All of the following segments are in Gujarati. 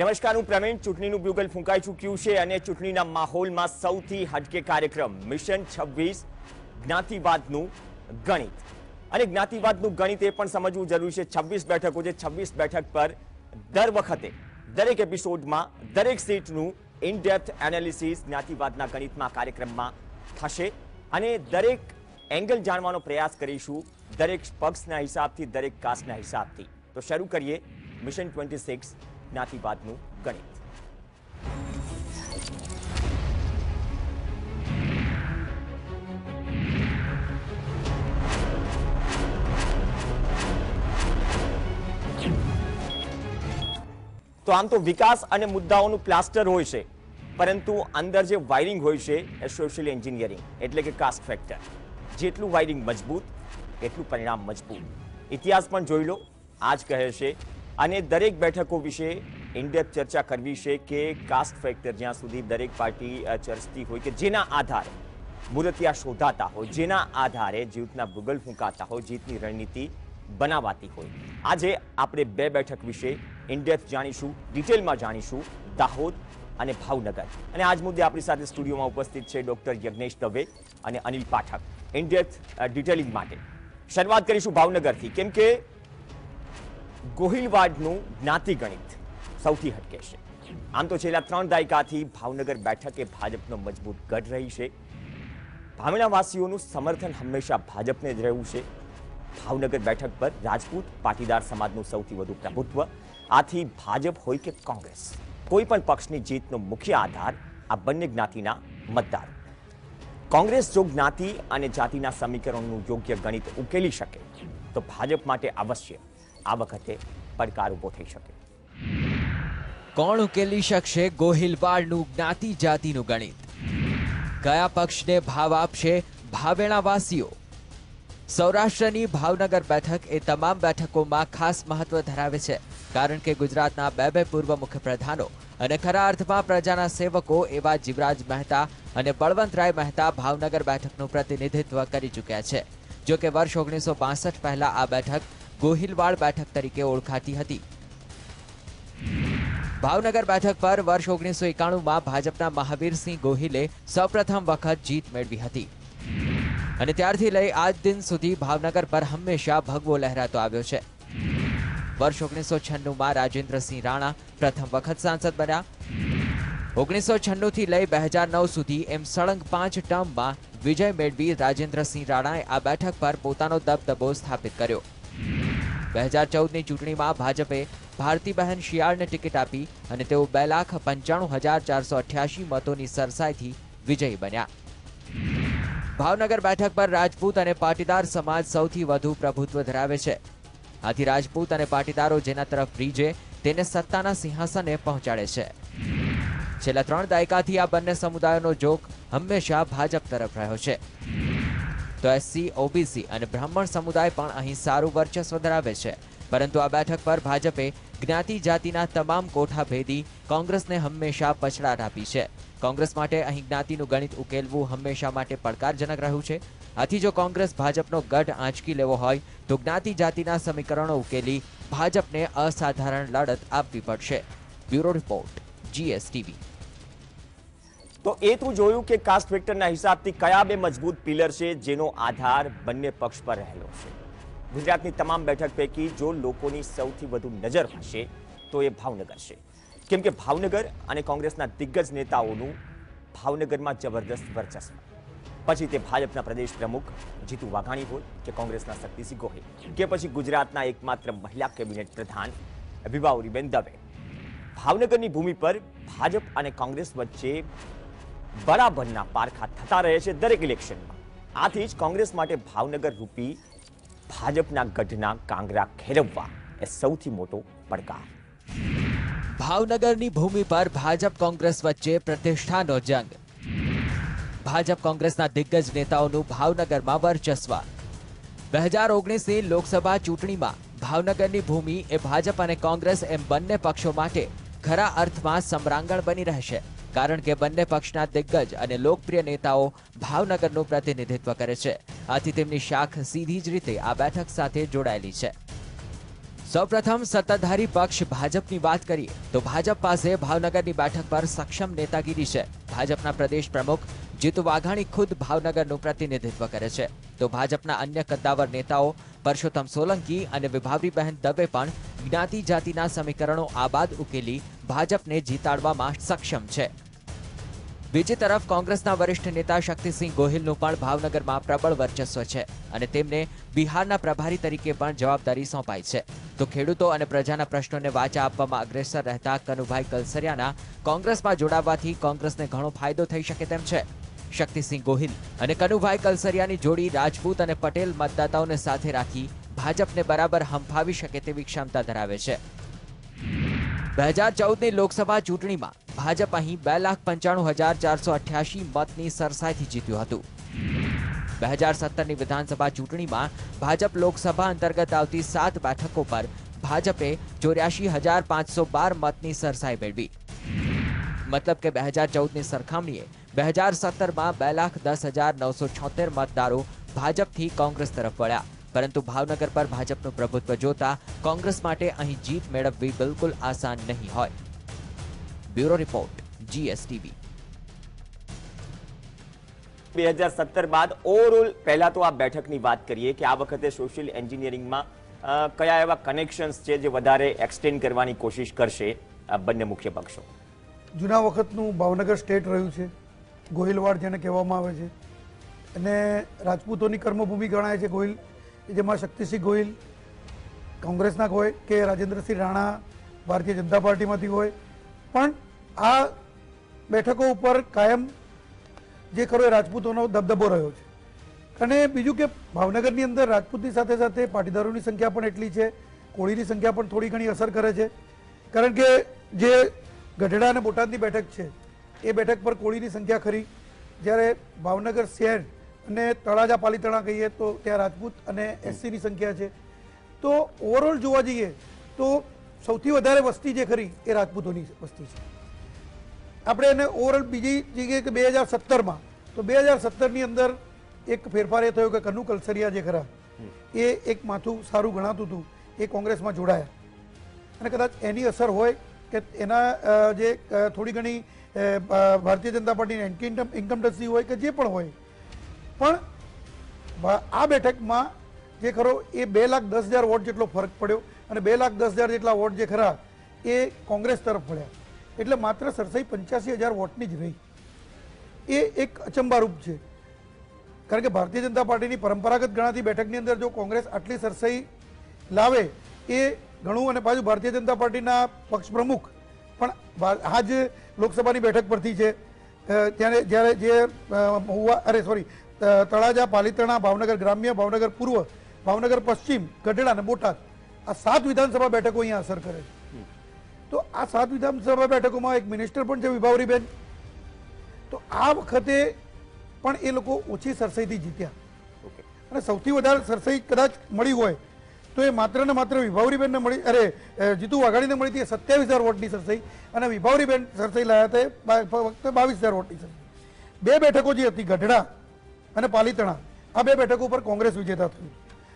નમસ્કાર હું પ્રવીણ. ચૂંટણીનું બ્યુગલ ફૂંકાઈ ચૂક્યું છે અને ચૂંટણીના માહોલમાં સૌથી હટકે કાર્યક્રમ મિશન છવ્વીસ, જ્ઞાતિવાદનું ગણિત. અને જ્ઞાતિવાદનું ગણિત એ પણ સમજવું જરૂરી છે. છવ્વીસ બેઠકો છે. છવ્વીસ બેઠક પર દર વખતે, દરેક એપિસોડમાં, દરેક સીટનું ઇન ડેપ્થ એનાલિસિસ જ્ઞાતિવાદના ગણિતમાં કાર્યક્રમમાં થશે. અને દરેક એંગલ જાણવાનો પ્રયાસ કરીશું, દરેક પક્ષના હિસાબથી, દરેક કાસ્ટના હિસાબથી. તો શરૂ કરીએ. મિશન ટ્વેન્ટી સિક્સ જ્ઞાતિવાદનું ગણિત. તો આમ તો વિકાસ અને મુદ્દાઓનું પ્લાસ્ટર હોય છે, પરંતુ અંદર જે વાયરિંગ હોય છે એ સોશિયલ એન્જિનિયરિંગ એટલે કે કાસ્ટ ફેક્ટર જેટલું વાયરિંગ મજબૂત, એટલું પરિણામ મજબૂત. ઇતિહાસ પણ જોઈ લો આ જ કહે છે અને દરેક બેઠકો વિશે ઇન્ડેપ ચર્ચા કરવી છે કે કાસ્ટ ફેક્ટર જ્યાં સુધી દરેક પાર્ટી ચર્ચતી હોય કે જેના આધારે મૂર્તિયા શોધાતા હોય, જેના આધારે જીતના ભૂગલ ફૂંકાતા હોય, જીતની રણનીતિ બનાવાતી હોય. આજે આપણે બે બેઠક વિશે ઇન્ડેપ જાણીશું ડિટેલમાં જાણીશું દાહોદ અને ભાવનગર. અને આજ મુદ્દે આપણી સાથે સ્ટુડિયોમાં ઉપસ્થિત છે ડોક્ટર યજ્ઞેશ દવે અને અનિલ પાઠક. ઇનડેપ્થ ડિટેલિંગ માટે. શરૂઆત કરીશું ભાવનગરથી. કેમ કે ગોહિલવાડનું જ્ઞાતિ ગણિત સૌથી હટકે છે. આમ તો છેલ્લા ત્રણ દાયકાથી ભાવનગર બેઠકે ભાજપનો મજબૂત ગઢ રહી છે. ભાવનાવાસીઓનું સમર્થન હંમેશા ભાજપને જ રહ્યું છે. ભાવનગર બેઠક પર રાજપૂત, પાટીદાર સમાજનું સૌથી વધુ પ્રભુત્વ, આથી ભાજપ હોય કે કોંગ્રેસ, કોઈ પણ પક્ષની જીતનો મુખ્ય આધાર આ બંને જ્ઞાતિના મતદાર. કોંગ્રેસ જો જ્ઞાતિ અને જાતિના સમીકરણનું યોગ્ય ગણિત ઉકેલી શકે, તો ભાજપ માટે અવશ્ય આ વખતે પડકાર ઊભો થઈ શકે. કોણ ઉકેલી શકશે ગોહિલવાડનું જ્ઞાતિ જાતિનું ગણિત? કયા પક્ષને ભાવ આપશે ભાવેણાવાસીઓ? સૌરાષ્ટ્રની ભાવનગર બેઠક એ તમામ બેઠકોમાં ખાસ મહત્વ ધરાવે છે, કારણ કે ગુજરાતના બે બે પૂર્વ મુખ્યપ્રધાનો અને ખરા અર્થમાં પ્રજાના સેવકો એવા જીવરાજ મહેતા અને બળવંતરાય મહેતા ભાવનગર બેઠકનું પ્રતિનિધિત્વ કરી ચૂક્યા છે. જો કે વર્ષ ઓગણીસો પહેલા આ બેઠક ગોહિલવાડ બેઠક તરીકે ઓળખાતી હતી. ભાવનગર બેઠક પર વર્ષ ઓગણીસો એકાણુંમાં ભાજપના મહાવીરસિંહ ગોહિલે સૌપ્રથમ વખત જીત મેળવી હતી. અને ત્યારથી લઈ આજ દિન સુધી ભાવનગર પર હંમેશા ભગવો લહેરાતો આવ્યો છે. વર્ષ ઓગણીસો છન્નુંમાં રાજેન્દ્રસિંહ રાણા પ્રથમ વખત સાંસદ બન્યા. ઓગણીસો છન્નુંથી લઈ બે હજાર નવ સુધી એમ સળંગ પાંચ ટર્મમાં વિજય મેળવી રાજેન્દ્રસિંહ રાણાએ આ બેઠક પર પોતાનો દબદબો સ્થાપિત કર્યો. બે હજાર ચૌદની ચૂંટણીમાં ભાજપે ભારતીબહેન શિયાળને ટિકિટ આપી અને તેઓ બે લાખ પંચાણું હજાર ચારસો અઠ્યાસી મતોની સરસાઈથી વિજયી બન્યા. ભાવનગર બેઠક પર રાજપૂત અને પાટીદાર સમાજ સૌથી વધુ પ્રભુત્વ ધરાવે છે. આથી રાજપૂત અને પાટીદારો જેના તરફ રીજે તેને સત્તાના સિંહાસને પહોંચાડે છે. છેલ્લા ત્રણ દાયકાથી આ બંને સમુદાયોનો જોક હંમેશા ભાજપ તરફ રહ્યો છે. તો એસસી, ઓબીસી અને બ્રાહ્મણ સમુદાય પણ અહીં સારું વર્ચસ્વ ધરાવે છે. પરંતુ આ બેઠક પર ભાજપે જ્ઞાતિ જાતિના તમામ કોઠા ભેદી કોંગ્રેસને હંમેશા પછડાટ આપી છે. કોંગ્રેસ માટે અહીં જ્ઞાતિનું ગણિત ઉકેલવું હંમેશા માટે પડકારજનક રહ્યું છે. આથી જો કોંગ્રેસ ભાજપનો ગઢ આંચકી લેવો હોય, તો જ્ઞાતિ જાતિના સમીકરણો ઉકેલી ભાજપને અસાધારણ લડત આપવી પડશે. Bureau report, GSTV. તો એ તું જોયું કે કાસ્ટ વેક્ટરના હિસાબથી કયા બે મજબૂત પિલર છે જેનો આધાર બંને પક્ષ પર રહેલો છે? ગુજરાતની તમામ બેઠક પૈકી જો લોકોની સૌથી વધુ નજર હશે, તો એ ભાવનગર છે. કેમ કે ભાવનગર અને કોંગ્રેસના દિગ્ગજ નેતાઓનું ભાવનગરમાં જબરદસ્ત વર્ચસ્વ. પછી તે ભાજપના પ્રદેશ પ્રમુખ જીતુ વાઘાણી હોય કે કોંગ્રેસના શક્તિસિંહ ગોહિલ કે પછી ગુજરાતના એકમાત્ર મહિલા કેબિનેટ પ્રધાન વિભાવરીબેન દવે. ભાવનગરની ભૂમિ પર ભાજપ અને કોંગ્રેસ વચ્ચે બરાબરના પારખા થતા રહે છે દરેક ઇલેક્શનમાં. આથી જ કોંગ્રેસ માટે ભાવનગર રૂપી, ભાજપના ગઢના કાંગરા ખેરવવા એ સૌથી મોટો પડકાર. ભાવનગરની ભૂમિ પર ભાજપ કોંગ્રેસ વચ્ચે પ્રતિષ્ઠાનો જંગ. ભાજપ કોંગ્રેસના દિગ્ગજ નેતાઓનું ભાવનગરમાં વર્ચસ્વ. બે હજાર ઓગણીસની લોકસભા ચૂંટણીમાં ભાવનગરની ભૂમિ એ ભાજપ અને કોંગ્રેસ એમ બંને પક્ષો માટે ખરા અર્થમાં સમરાંગણ બની રહેશે. કારણ કે બંને પક્ષના દિગ્ગજ અને લોકપ્રિય નેતાઓ ભાવનગરનું પ્રતિનિધિત્વ કરે છે. આથી તેમની શાખ સીધી જ રીતે આ બેઠક સાથે જોડાયેલી છે. સૌપ્રથમ સત્તાધારી પક્ષ ભાજપની વાત કરીએ, તો ભાજપ પાસે ભાવનગરની બેઠક પર સક્ષમ નેતાગીરી છે. ભાજપના પ્રદેશ પ્રમુખ જીતુ વાઘાણી ખુદ ભાવનગરનું પ્રતિનિધિત્વ કરે છે. તો ભાજપના અન્ય કદ્દાવર નેતાઓ પરસોત્તમ સોલંકી અને વિભાવરીબહેન દવે પણ જ્ઞાતિ જાતિના સમીકરણો આબાદ ઉકેલી ભાજપને જીતાડવામાં સક્ષમ છે. બીજી તરફ કોંગ્રેસના વરિષ્ઠ નેતા શક્તિસિંહ ગોહિલનું પણ ભાવનગરમાં પ્રબળ વર્ચસ્વ છે અને તેમને બિહારના પ્રભારી તરીકે પણ જવાબદારી સોંપાઈ છે. તો ખેડૂતો અને પ્રજાના પ્રશ્નોને વાચા આપવામાં અગ્રેસર રહેતા કનુભાઈ કલસરિયાના કોંગ્રેસમાં જોડાવવાથી કોંગ્રેસને ઘણો ફાયદો થઈ શકે તેમ છે. શક્તિસિંહ ગોહિલ અને કનુભાઈ કલસરિયાની જોડી રાજપૂત અને પટેલ મતદાતાઓને સાથે રાખી ભાજપને બરાબર હંફાવી શકે તેવી ક્ષમતા ધરાવે છે. બે હજાર ચૌદની લોકસભા ચૂંટણીમાં ભાજપ અહીં બે લાખ પંચાણું હજાર ચારસો અઠ્યાસી મતની સરસાઈથી જીત્યું હતું. બે હજાર સત્તરની વિધાનસભા ચૂંટણીમાં ભાજપ લોકસભા અંતર્ગત આવતી સાત બેઠકો પર ભાજપે ચોર્યાસી હજાર પાંચસો બાર મતની સરસાઈ મેળવી. મતલબ કે બે હજાર ચૌદની સરખામણીએ બે હજાર સત્તરમાં બે લાખ દસ હજાર નવસો છોતેર મતદારો ભાજપથી કોંગ્રેસ તરફ વળ્યા. પરંતુ ભાવનગર પર ભાજપનું પ્રભુત્વ જોતા કોંગ્રેસ માટે અહીં જીત મેળવવી બિલકુલ આસાન નહીં હોય. Bureau report GSTV. બે હજાર સત્તર બાદ ઓવરઓલ પહેલા તો આ બેઠકની વાત કરીએ કે આ વખતે સોશિયલ એન્જિનિયરિંગમાં કયા એવા કનેક્શન્સ છે જે વધારે એક્સટેન્ડ કરવાની કોશિશ કરશે આ બંને મુખ્ય પક્ષો. જૂના વખતનું ભાવનગર સ્ટેટ રહ્યું છે ગોહિલવાડ જેને કહેવામાં આવે છે. અને રાજપૂતોની કર્મભૂમિ ગણાય છે ગોહિલ જેમાં શક્તિસિંહ ગોહિલ કોંગ્રેસના હોય કે રાજેન્દ્રસિંહ રાણા ભારતીય જનતા પાર્ટીમાંથી હોય. પણ આ બેઠકો ઉપર કાયમ જે ખરો એ રાજપૂતોનો દબદબો રહ્યો છે. અને બીજું કે ભાવનગરની અંદર રાજપૂતની સાથે સાથે પાટીદારોની સંખ્યા પણ એટલી છે. કોળીની સંખ્યા પણ થોડી ઘણી અસર કરે છે. કારણ કે જે ગઢડા અને બોટાદની બેઠક છે, એ બેઠક પર કોળીની સંખ્યા ખરી. જ્યારે ભાવનગર શહેર અને તળાજા પાલીતાણા કહીએ તો ત્યાં રાજપૂત અને એસસીની સંખ્યા છે. તો ઓવરઓલ જોવા જઈએ તો સૌથી વધારે વસ્તી જે ખરી એ રાજપૂતોની વસ્તી છે. આપણે એને ઓવરઓલ બીજી જગ્યાએ કે બે હજાર સત્તરમાં તો બે હજાર સત્તરની અંદર એક ફેરફાર એ થયો કે કનુ કલસરિયા જે ખરા, એ એક માથું સારું ગણાતું હતું, એ કોંગ્રેસમાં જોડાયા. અને કદાચ એની અસર હોય કે એના જે થોડી ઘણી ભારતીય જનતા પાર્ટીની ઇન્કમ ઇન્કમ ટચની હોય કે જે પણ હોય પણ આ બેઠકમાં જે ખરો એ બે લાખ દસ હજાર વોટ જેટલો ફરક પડ્યો અને બે લાખ દસ હજાર જેટલા વોટ જે ખરા એ કોંગ્રેસ તરફ પડ્યા એટલે માત્ર સરસાઈ પંચ્યાસી હજાર વોટની જ રહી. એ એક અચંબારૂપ છે. કારણ કે ભારતીય જનતા પાર્ટીની પરંપરાગત ગણાતી બેઠકની અંદર જો કોંગ્રેસ આટલી સરસાઈ લાવે, એ ઘણું અને પાછું ભારતીય જનતા પાર્ટીના પક્ષ પ્રમુખ, પણ આ જ લોકસભાની બેઠક પરથી છે ત્યારે જ્યારે જે હુવા અરે સોરી તળાજા પાલિતણા ભાવનગર ગ્રામ્ય ભાવનગર પૂર્વ ભાવનગર પશ્ચિમ ગઢડા અને બોટાદ આ સાત વિધાનસભા બેઠકો અહીંયા અસર કરે છે. તો આ સાત વિધાનસભા બેઠકોમાં એક મિનિસ્ટર પણ છે વિભાવરીબેન. તો આ વખતે પણ એ લોકો ઓછી સરસાઈથી જીત્યા. ઓકે. અને સૌથી વધારે સરસાઈ કદાચ મળી હોય તો એ માત્ર ને માત્ર વિભાવરીબેનને મળી અરે જીતુ વાઘાણીને મળી હતી સત્યાવીસ હજાર વોટની સરસાઈ અને વિભાવરીબેન સરસાઈ લાયા હતા ફક્ત બાવીસ હજાર વોટની સરસાઈ. બે બેઠકો જે હતી ગઢડા અને પાલીતણા. આ બે બેઠકો ઉપર કોંગ્રેસ વિજેતા થયું.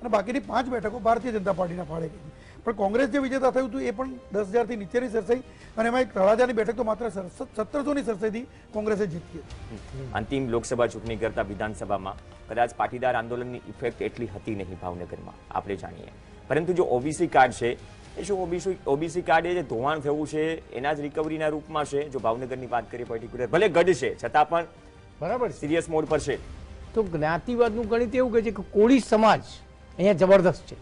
અને બાકીની પાંચ બેઠકો ભારતીય જનતા પાર્ટીના ફાળે ગઈ. પણ કોંગ્રેસ જે વિજેતા થયું હતું એ પણ દસ હજારથી નીચેની સરસાઈ અને એમાં એક તળાજાની બેઠક તો માત્ર સત્તરસોની સરસાઈથી કોંગ્રેસે જીતી હતી. અંતિમ લોકસભા ચૂંટણી કરતા વિધાનસભામાં કદાચ પાટીદાર આંદોલનની ઇફેક્ટ એટલી હતી નહીં ભાવનગરમાં આપણે જાણીએ. પરંતુ જો ઓબીસી કાર્ડ છે એ શું ઓબીસી ઓબીસી કાર્ડ એ જે ધોવાણ થયું છે એના જ રિકવરીના રૂપમાં છે? જો ભાવનગરની વાત કરીએ પર્ટિક્યુલર ભલે ગઢ છે છતાં પણ બરાબર સિરિયસ મોડ પર છે. તો જ્ઞાતિવાદનું ગણિત એવું કહે છે કે કોળી સમાજ અહીંયા જબરદસ્ત છે.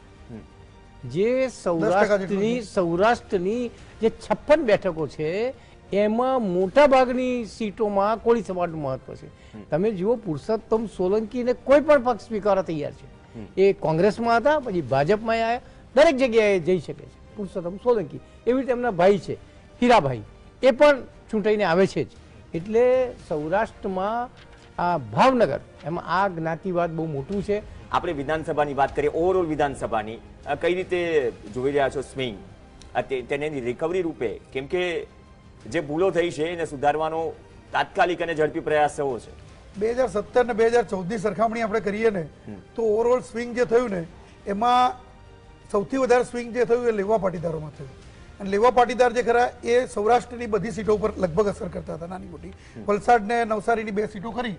જે સૌરાષ્ટ્રની સૌરાષ્ટ્રની જે છપ્પન બેઠકો છે એમાં મોટા ભાગની સીટોમાં કોળી સમાજનું મહત્વ છે. તમે જુઓ પુરુષોત્તમ સોલંકીને કોઈ પણ પક્ષ સ્વીકારવા તૈયાર છે. એ કોંગ્રેસમાં હતા પછી ભાજપમાં આવ્યા દરેક જગ્યાએ જઈ શકે છે. પુરુષોત્તમ સોલંકી. એવી રીતે એમના ભાઈ છે હીરાભાઈ. એ પણ ચૂંટાઈને આવે છે જ. એટલે સૌરાષ્ટ્રમાં ભાવનગર એમાં આ જ્ઞાતિવાદ બહુ મોટું છે. આપણે વિધાનસભાની વાત કરીએ ઓવરઓલ વિધાનસભાની કઈ રીતે જોઈ રહ્યા છો સ્વિંગ? તેની રિકવરી રૂપે કેમ કે જે ભૂલો થઈ છે એને સુધારવાનો તાત્કાલિક અને ઝડપી પ્રયાસ થવો છે. બે હજાર સત્તર ને બે હજાર ચૌદની સરખામણી આપણે કરીએ ને તો ઓવરઓલ સ્વિંગ જે થયું ને એમાં સૌથી વધારે સ્વિંગ જે થયું એ લેવા પાટીદારોમાં થયું. અને લેવા પાટીદાર જે ખરા, એ સૌરાષ્ટ્રની બધી સીટો ઉપર લગભગ અસર કરતા હતા, નાની મોટી. વલસાડ ને નવસારીની બે સીટો ખરી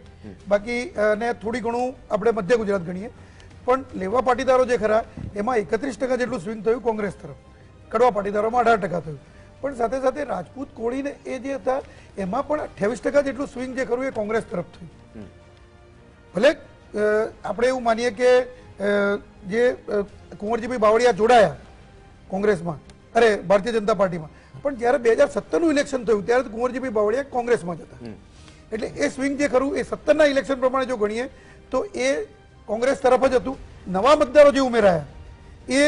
બાકી ને થોડી ઘણું આપણે મધ્ય ગુજરાત ગણીએ. પણ લેવા પાટીદારો જે ખરા, એમાં એકત્રીસ ટકા જેટલું સ્વિંગ થયું કોંગ્રેસ તરફ. કડવા પાટીદારોમાં અઢાર ટકા થયું. પણ સાથે સાથે રાજપૂત કોળીને એ જે હતા, એમાં પણ અઠ્યાવીસ ટકા જેટલું સ્વિંગ જે ખરું એ કોંગ્રેસ તરફ થયું. ભલે આપણે એવું માનીએ કે જે કુંવરજીભાઈ બાવળિયા જોડાયા કોંગ્રેસમાં અરે ભારતીય જનતા પાર્ટીમાં. પણ જ્યારે બે હજાર સત્તરનું ઇલેક્શન થયું ત્યારે કુંવરજીભાઈ બાવળિયા કોંગ્રેસમાં જ હતા. એટલે એ સ્વિંગ જે ખરું એ સત્તરના ઇલેક્શન પ્રમાણે જો ગણીએ તો એ કોંગ્રેસ તરફ જ હતું. નવા મતદારો જે ઉમેરાયા એ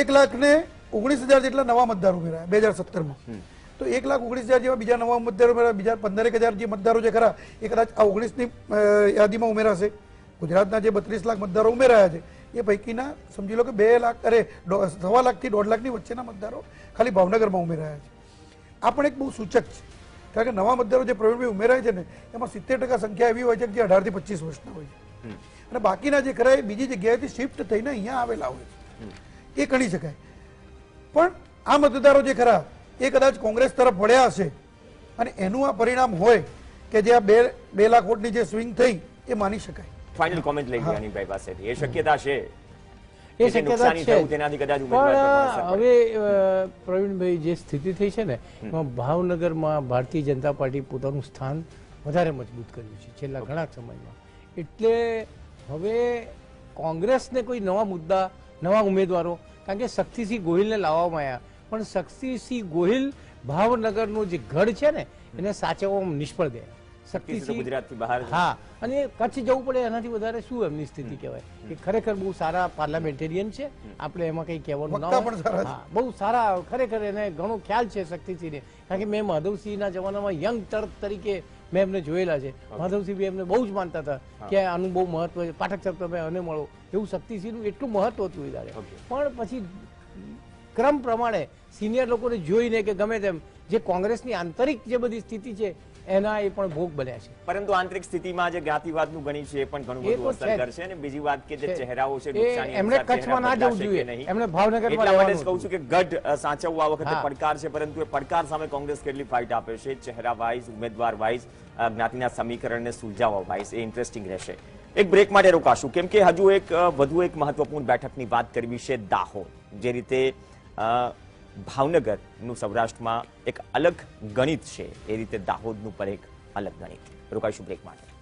એક લાખ ને ઓગણીસ હજાર જેટલા નવા મતદાર ઉમેરાયા બે હજાર સત્તરમાં. તો એક લાખ ઓગણીસ હજાર જેવા બીજા નવા મતદારો ઉમેરાયા બીજા પંદરેક હજાર જે મતદારો જે ખરા એ કદાચ આ ઓગણીસની યાદીમાં ઉમેરાશે. ગુજરાતના જે બત્રીસ લાખ મતદારો ઉમેરાયા છે એ પૈકીના સમજી લો કે બે લાખ અરે સવા લાખથી દોઢ લાખની વચ્ચેના મતદારો ખાલી ભાવનગરમાં ઉમેરાયા છે. આ પણ એક બહુ સૂચક છે. કારણ કે નવા મતદારો જે પ્રવીણભાઈ ઉમેરાય છે ને એમાં સિત્તેર ટકા સંખ્યા એવી હોય છે કે જે અઢારથી પચીસ વર્ષના હોય છે. અને બાકીના જે ખરા એ બીજી જગ્યાએથી શિફ્ટ થઈને અહીંયા આવેલા હોય છે. એ ગણી શકાય. પણ આ મતદારો જે ખરા એ કદાચ કોંગ્રેસ તરફ વળ્યા હશે અને એનું આ પરિણામ હોય કે જે આ બે બે લાખ વોટની જે સ્વિંગ થઈ એ માની શકાય. ફાઇનલ કોમેન્ટ લઈ ગયા અનિલભાઈ પાસેથી. એ શક્યતા છે? એ શક્યતા છે. તેનાથી કદાચ પણ. હવે પ્રવીણભાઈ જે સ્થિતિ થઈ છે ને એમાં ભાવનગરમાં ભારતીય જનતા પાર્ટી પોતાનું સ્થાન વધારે મજબૂત કર્યું છે છેલ્લા ઘણા સમયમાં. એટલે હવે કોંગ્રેસને કોઈ નવા મુદ્દા નવા ઉમેદવારો કારણ કે શક્તિસિંહ ગોહિલને લાવવામાં આવ્યા. પણ શક્તિસિંહ ગોહિલ ભાવનગરનો જે ગઢ છે ને એને સાચવવામાં નિષ્ફળ ગયા. શક્તિસિંહ તો ગુજરાતથી બહાર હા અને કચ્છ જવું પડે એનાથી વધારે શું એમની સ્થિતિ કહેવાય? કે ખરેખર બહુ સારા પાર્લામેન્ટેરિયન છે. આપણે એમાં કંઈ કહેવાનું ના છે. બહુ સારા ખરેખર એને ઘણો ખ્યાલ છે શક્તિસિંહને કારણ કે મેં માધવસિંહના જમાનામાં યંગ તર્ક તરીકે મેં એમને જોયેલા છે. માધવસિંહ બી એમને બહુ જ માનતા હતા કે આનું બહુ મહત્વ છે. પાઠક સાહેબ તમે અને મળો. એવું શક્તિસિંહનું એટલું મહત્વ હતું એ દાડે. પણ પછી ક્રમ પ્રમાણે સિનિયર લોકોને જોઈને કે ગમે તેમ જે કોંગ્રેસની આંતરિક જે બધી સ્થિતિ છે એના એ પણ ભોગ બન્યા છે. પરંતુ આંતરિક સ્થિતિમાં જે જ્ઞાતિવાદનું ગણી છે એ પણ ઘણું બધું અસર કરશે અને બીજી વાત કે જે ચહેરાઓ છે નુકસાની એમણે કચ્છમાં ના જવું જોઈએ. એમણે ભાવનગરમાં માટે જ કહું છું કે ગઢ સાચવવા વખતે પડકાર છે પરંતુ એ પડકાર સામે કોંગ્રેસ કેટલી ફાઇટ આપે છે? ચહેરા વાઇઝ ઉમેદવાર વાઇઝ જ્ઞાતિના સમીકરણને સુલઝાવવા વાઇઝ એ ઇન્ટરેસ્ટિંગ રહેશે. એક બ્રેક માટે રોકાશું. કેમ કે હજુ એક વધુ એક મહત્વપૂર્ણ બેઠકની વાત કરવી છે દાહોદ જે રીતે ભાવનગરનું સૌરાષ્ટ્રમાં એક અલગ ગણિત છે. એ રીતે દાહોદનું પણ એક અલગ ગણિત. રોકાઈશું બ્રેક માટે.